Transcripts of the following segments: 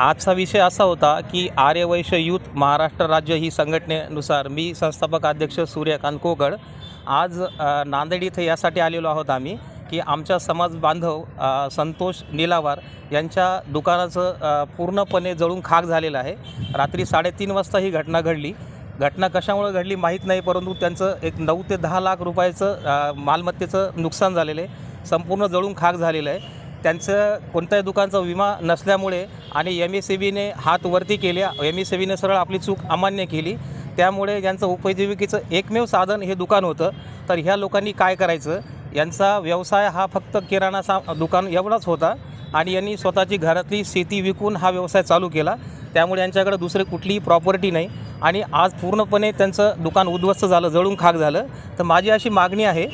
आजचा विषय असा होता की आर्यवैश्य युथ महाराष्ट्र राज्य ही संघटनेनुसार मी संस्थापक अध्यक्ष सूर्यकांत कोकड आज नांदेड इथे यासाठी आलेलो आहोत आम्ही की आमच्या समाज बांधव संतोष निलावार यांच्या दुकानाचं पूर्णपणे जळून खाक झालेलं आहे. रात्री साडेतीन वाजता ही घटना घडली. घटना कशामुळे घडली माहीत नाही परंतु त्यांचं एक नऊ ते दहा लाख रुपयाचं मालमत्तेचं नुकसान झालेलं आहे. संपूर्ण जळून खाक झालेलं आहे. त्यांचं कोणत्याही दुकानचा विमा नसल्यामुळे आणि एम एस सी बीने हात वरती केले. एम एस सी बीने सरळ आपली चूक अमान्य केली. त्यामुळे यांचं उपजीविकेचं एकमेव साधन हे दुकान होतं. तर ह्या लोकांनी काय करायचं? यांचा व्यवसाय हा फक्त किराणा सा दुकान एवढाच होता. आणि यांनी स्वतःची घरातली शेती विकून हा व्यवसाय चालू केला. त्यामुळे यांच्याकडे दुसरी कुठलीही प्रॉपर्टी नाही. आणि आज पूर्णपणे त्यांचं दुकान उद्ध्वस्त झालं जळून खाक झालं. तर माझी अशी मागणी आहे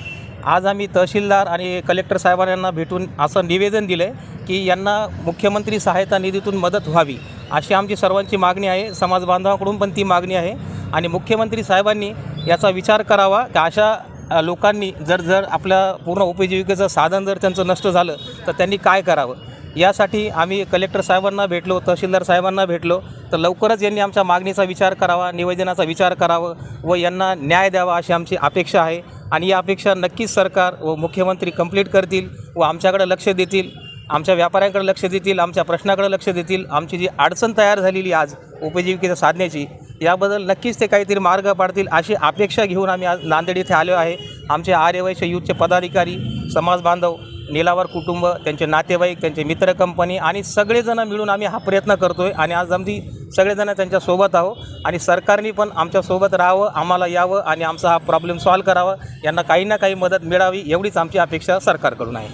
आज आम्ही तहसीलदार आणि कलेक्टर साहेबांना भेटून असं निवेदन दिलं आहे की यांना मुख्यमंत्री सहायता निधीतून मदत व्हावी अशी आमची सर्वांची मागणी आहे. समाज बांधवाकडून पण ती मागणी आहे. आणि मुख्यमंत्री साहेबांनी याचा विचार करावा की अशा लोकांनी जर जर आपल्या पूर्ण उपजीविकेचं साधन जर त्यांचं नष्ट झालं तर त्यांनी काय करावं? यासाठी आम्ही कलेक्टर साहेबांना भेटलो तहसीलदार साहेबांना भेटलो तर लवकरच यांनी आमच्या मागणीचा विचार करावा निवेदनाचा विचार करावा व यांना न्याय द्यावा अशी आमची अपेक्षा आहे. आणि या अपेक्षा नक्कीच सरकार व मुख्यमंत्री कंप्लीट करतील व आमच्याकडे लक्ष देतील आमच्या व्यापाऱ्यांकडे लक्ष देतील आमच्या प्रश्नाकडे लक्ष देतील. आमची जी अडचण तयार झालेली आज उपजीविकेच्या साधण्याची याबद्दल नक्कीच ते काहीतरी मार्ग पाडतील अशी अपेक्षा घेऊन आम्ही आज नांदेड इथे आलो आहे. आमचे आर्यवैश्य युथचे पदाधिकारी समाज बांधव निलावर कुटुंब त्यांचे नातेवाईक त्यांचे मित्र कंपनी आणि सगळेजणं मिळून आम्ही हा प्रयत्न करतो आहे आणि आज आमची सगळेजणं त्यांच्यासोबत आहो आणि सरकारने पण आमच्यासोबत राहावं आम्हाला यावं आणि आमचा हा प्रॉब्लेम सॉल्व्ह करावा. यांना काही ना काही मदत मिळावी एवढीच आमची अपेक्षा सरकारकडून आहे.